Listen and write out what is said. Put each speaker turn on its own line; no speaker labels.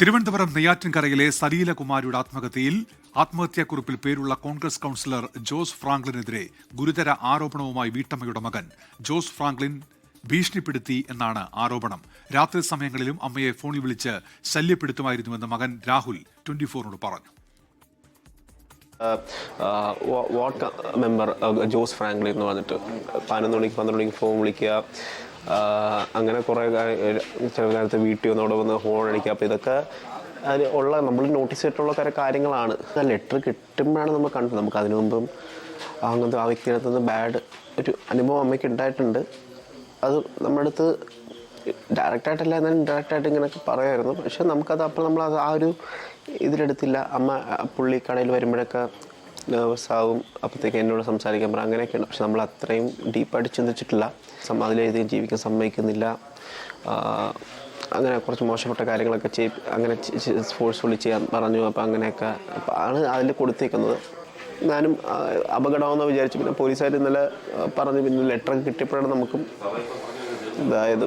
തിരുവനന്തപുരം നെയ്യാറ്റിൻകരയിലെ സലീലകുമാരിയുടെ ആത്മഹത്യയിൽ ആത്മഹത്യാക്കുറിപ്പിൽ പേരുള്ള കോൺഗ്രസ് കൌൺസിലർ ജോസ് ഫ്രാങ്ക്ലിനെതിരെ ഗുരുതര ആരോപണവുമായി വീട്ടമ്മയുടെ മകൻ ജോസ് ഫ്രാങ്ക്ലിൻ ഭീഷണിപ്പെടുത്തി എന്നാണ് ആരോപണം. രാത്രി സമയങ്ങളിലും അമ്മയെ ഫോണിൽ വിളിച്ച് ശല്യപ്പെടുത്തുമായിരുന്നുവെന്ന് മകൻ രാഹുൽ ട്വന്റി ഫോറിനോട് പറഞ്ഞു.
വാർഡ് മെമ്പർ ജോസ് ഫ്രാങ്ക്ലിൻ എന്ന് പറഞ്ഞിട്ട്. പതിനൊന്ന് മണിക്ക് പന്ത്രണ്ട് മണിക്ക് ഫോൺ വിളിക്കുക. അങ്ങനെ കുറേ ചില നേരത്തെ വീട്ടിൽ വന്ന് അവിടെ വന്ന് ഫോൺ അടിക്കുക. അപ്പോൾ ഇതൊക്കെ അതിൽ ഉള്ള നമ്മൾ നോട്ടീസ് ചെയ്തിട്ടുള്ള കുറേ കാര്യങ്ങളാണ്. ആ ലെറ്റർ കിട്ടുമ്പോഴാണ് നമ്മൾ കണ്ടത്. നമുക്ക് അതിനു മുമ്പും അങ്ങനത്തെ ആ വ്യക്തിയുടെ അടുത്ത് ബാഡ് ഒരു അനുഭവം അമ്മയ്ക്ക് ഉണ്ടായിട്ടുണ്ട്. അത് നമ്മുടെ അടുത്ത് ഡയറക്റ്റായിട്ടല്ല എന്നാലും ഡയറക്റ്റായിട്ട് ഇങ്ങനെയൊക്കെ പറയുമായിരുന്നു പക്ഷെ നമുക്കത് അപ്പോൾ നമ്മൾ അത് ആ ഒരു ഇതിലെടുത്തില്ല. അമ്മ പുള്ളി കടയിൽ വരുമ്പോഴൊക്കെ നെർവസ് ആവും. അപ്പോഴത്തേക്ക് എന്നോട് സംസാരിക്കാൻ പറ അങ്ങനെയൊക്കെയാണ് പക്ഷെ നമ്മൾ അത്രയും ഡീപ്പായിട്ട് ചിന്തിച്ചിട്ടില്ല. സം അതിലെഴുതി ജീവിക്കാൻ സമ്മതിക്കുന്നില്ല. അങ്ങനെ കുറച്ച് മോശപ്പെട്ട കാര്യങ്ങളൊക്കെ ചെയ് അങ്ങനെ ഫോഴ്സ്ഫുള്ളി ചെയ്യാൻ പറഞ്ഞു. അപ്പോൾ അങ്ങനെയൊക്കെ ആണ് അതിൽ കൊടുത്തേക്കുന്നത്. ഞാനും അപകടമാണെന്ന് വിചാരിച്ചു പിന്നെ പോലീസുകാർ ഇന്നലെ പറഞ്ഞു. പിന്നെ ലെറ്റർ കിട്ടിയപ്പോഴാണ് നമുക്കും ഇതായത്.